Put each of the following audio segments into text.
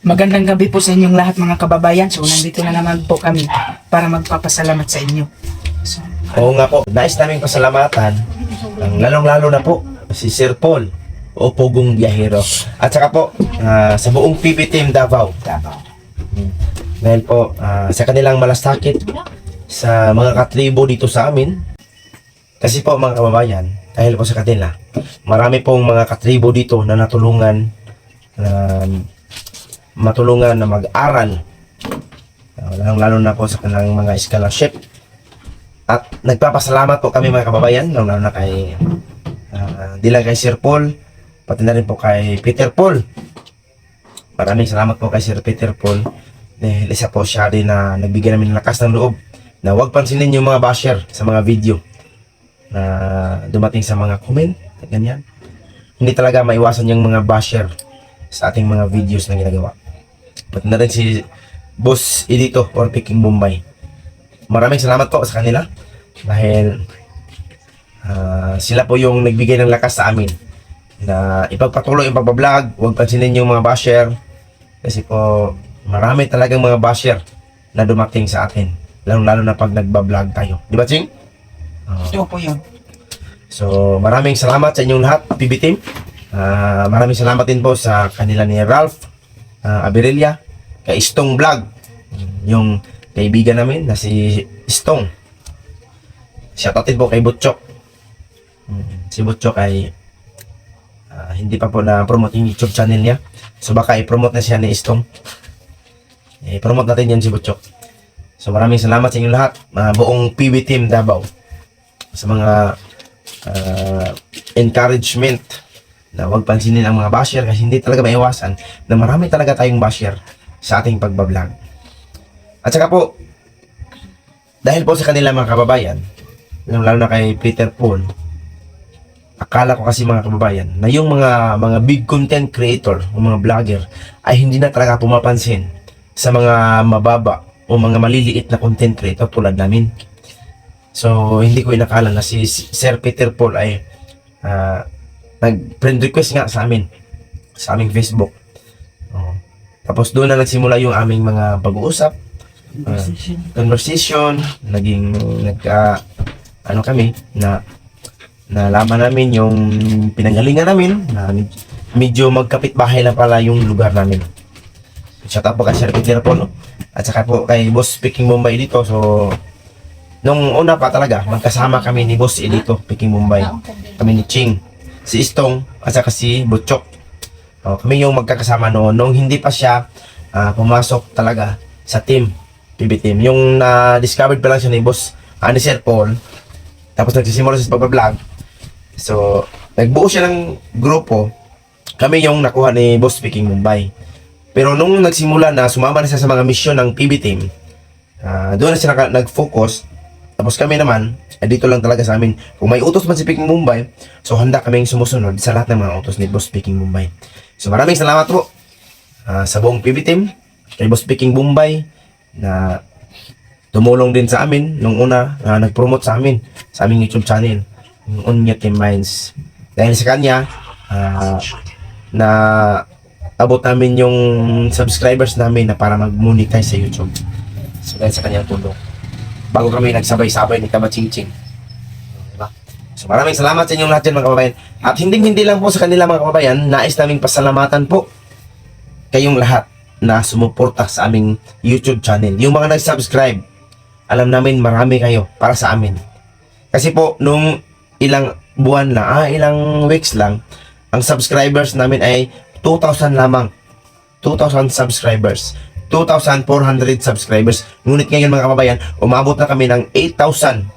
Magandang gabi po sa inyong lahat mga kababayan. So, nandito na naman po kami para magpapasalamat sa inyo. So, Oo nga po, nais naming pasalamatan ang lalong-lalo na po si Sir Paul o Pugong Biyahero. At saka po ah, sa buong PB Team Davao. Davao. Dahil po ah, sa kanilang malasakit sa mga katribo dito sa amin. Kasi po mga kababayan, dahil po sa kanila, marami pong mga katribo dito na natulungan na matulungan na mag-aral. Uh, lalo na po sa kanilang mga scholarship. At nagpapasalamat po kami mga kababayan, lalo na kay ah, di lang kay Sir Paul, pati na rin po kay Peter Paul. Maraming salamat po kay Sir Peter Paul dahil isa po siya rin na nagbigay namin ng lakas ng loob na huwag pansinin yung mga basher sa mga video na dumating sa mga comment, ganyan. Hindi talaga maiwasan yung mga basher sa ating mga videos na ginagawa. Pati na rin si Boss Edito or Peking Bombay. Maraming salamat po sa kanila dahil ah, sila po yung nagbigay ng lakas sa amin na ipagpatuloy yung pagbablog, huwag pansinin yung mga basher kasi po marami talagang mga basher na dumating sa atin lalo lalo na pag nagbablog tayo di ba Ching? Ito po yun. So, maraming salamat sa inyong lahat, PB Team. Ah, maraming salamat din po sa kanila ni Ralph uh, Abirelia, kay Stong Vlog, yung kaibigan namin na si Stong. Shoutout din po kay Butchok. Mm, Si Butchok ay ah, hindi pa po na-promote yung YouTube channel niya. So baka i-promote na siya ni Stong. I-promote natin yan si Butchok. So maraming salamat sa inyong lahat, mga buong PB Team Davao sa mga uh, encouragement na huwag pansinin ang mga basher kasi hindi talaga maiwasan na marami talaga tayong basher sa ating pagbablog. At saka po, dahil po sa kanila mga kababayan, lalo na kay Peter Paul, akala ko kasi mga kababayan na yung mga mga big content creator o mga vlogger ay hindi na talaga pumapansin sa mga mababa o mga maliliit na content creator tulad namin. So, hindi ko inakala na si Sir Peter Paul ay ah, nag-friend request nga sa amin sa aming Facebook. Tapos doon na nagsimula yung aming mga pag-uusap, ah, conversation, naging nagka ano kami na nalaman namin yung pinanggalingan namin na med- medyo magkapit bahay lang pala yung lugar namin. Shout out po kay Sir Peter Paul no? at saka po kay Boss Speaking Mumbai dito. So, Nung una pa talaga, magkasama kami ni Boss Elito, Peking Mumbai. Kami ni Ching, si Istong, at saka si Butchok. Oh, kami yung magkakasama noon. Nung hindi pa siya ah, pumasok talaga sa team, PB team. Yung na-discovered pa lang siya ni Boss, ah, ni Sir Paul. Tapos nagsisimula siya sa pagbablog. So, nagbuo siya ng grupo. Kami yung nakuha ni Boss Peking Mumbai. Pero nung nagsimula na, sumama na siya sa mga misyon ng PB team, ah, doon na siya nag-focus tapos kami naman, eh, dito lang talaga sa amin. Kung may utos man si Peking Mumbai, so handa kaming sumusunod sa lahat ng mga utos ni Boss Peking Mumbai. So maraming salamat po ah, sa buong PB team, kay Boss Peking Mumbai, na tumulong din sa amin nung una na nag-promote sa amin sa aming YouTube channel, yung Unya Team Minds. Dahil sa kanya, ah, na abot namin yung subscribers namin na para mag-monetize sa YouTube. So dahil sa kanyang tulong bago kami nagsabay-sabay ni Kabachingching. Diba? So maraming salamat sa inyong lahat dyan mga kababayan. At hindi hindi lang po sa kanila mga kababayan, nais naming pasalamatan po kayong lahat na sumuporta sa aming YouTube channel. Yung mga nag-subscribe, alam namin marami kayo para sa amin. Kasi po, nung ilang buwan lang, ah, ilang weeks lang, ang subscribers namin ay 2,000 lamang. 2,000 subscribers. 2,400 subscribers. Ngunit ngayon mga kababayan, umabot na kami ng 8,900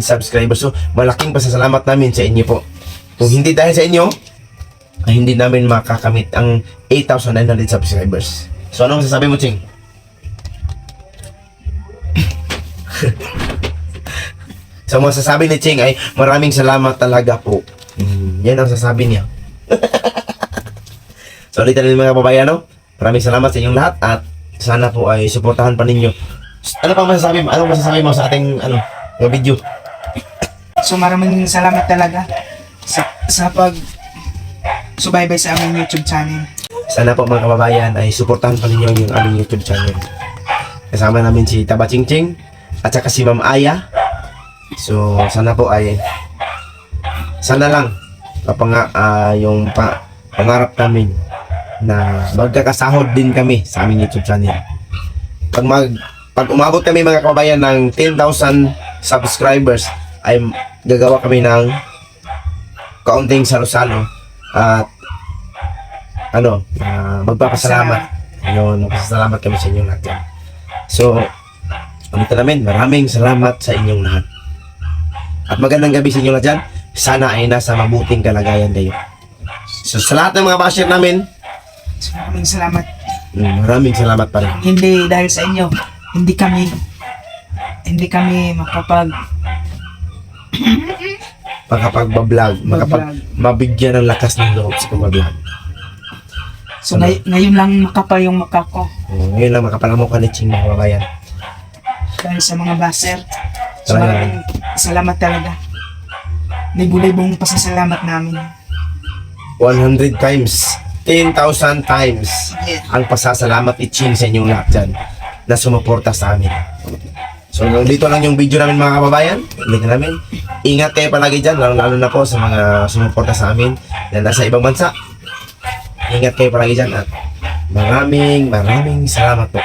subscribers. So, malaking pasasalamat namin sa inyo po. Kung hindi dahil sa inyo, ay hindi namin makakamit ang 8,900 subscribers. So, anong masasabi mo, Ching? so, ang masasabi ni Ching ay maraming salamat talaga po. Mm, yan ang sasabi niya. so, ulitin natin mga kababayan, no? Maraming salamat sa inyong lahat at sana po ay suportahan pa ninyo. Ano pang masasabi mo? Anong masasabi mo sa ating ano, video? So maraming salamat talaga sa, sa pag subaybay sa aming YouTube channel. sana po mga kababayan ay suportahan pa ninyo yung aming YouTube channel. Kasama namin si Taba Ching Ching at saka si Ma'am Aya. So, sana po ay sana lang kapanga ah, yung pa, pangarap namin na magkakasahod din kami sa aming YouTube channel. Pag mag pag umabot kami mga kababayan ng 10,000 subscribers ay gagawa kami ng kaunting salo-salo at ano, ah, magpapasalamat. Yun, magpapasalamat kami sa inyong lahat. So, ulitin namin, maraming salamat sa inyong lahat. At magandang gabi sa inyo lahat dyan. Sana ay nasa mabuting kalagayan kayo. So, sa lahat ng mga basher namin, maraming salamat. mm, maraming salamat pa rin. Hindi dahil sa inyo, hindi kami hindi kami makapag Makapag-vlog, makapag mabigyan ng lakas ng loob sa pag-vlog. So ngay- ngayon lang makapa yung mukha ko Mm, Ngayon lang makapalamok ka ni Ching mga kababayan. dahil sa mga baser. So maraming salamat talaga. Libo-libong pasasalamat namin. 100 times, 10,000 times ang pasasalamat i-Ching sa inyong lahat dyan na sumuporta sa amin. So, dito lang yung video namin mga kababayan. Ulitin namin. Ingat kayo palagi dyan, lalo, lalo na po sa mga sumuporta sa amin na nasa ibang bansa. Ingat kayo palagi dyan at maraming maraming salamat po.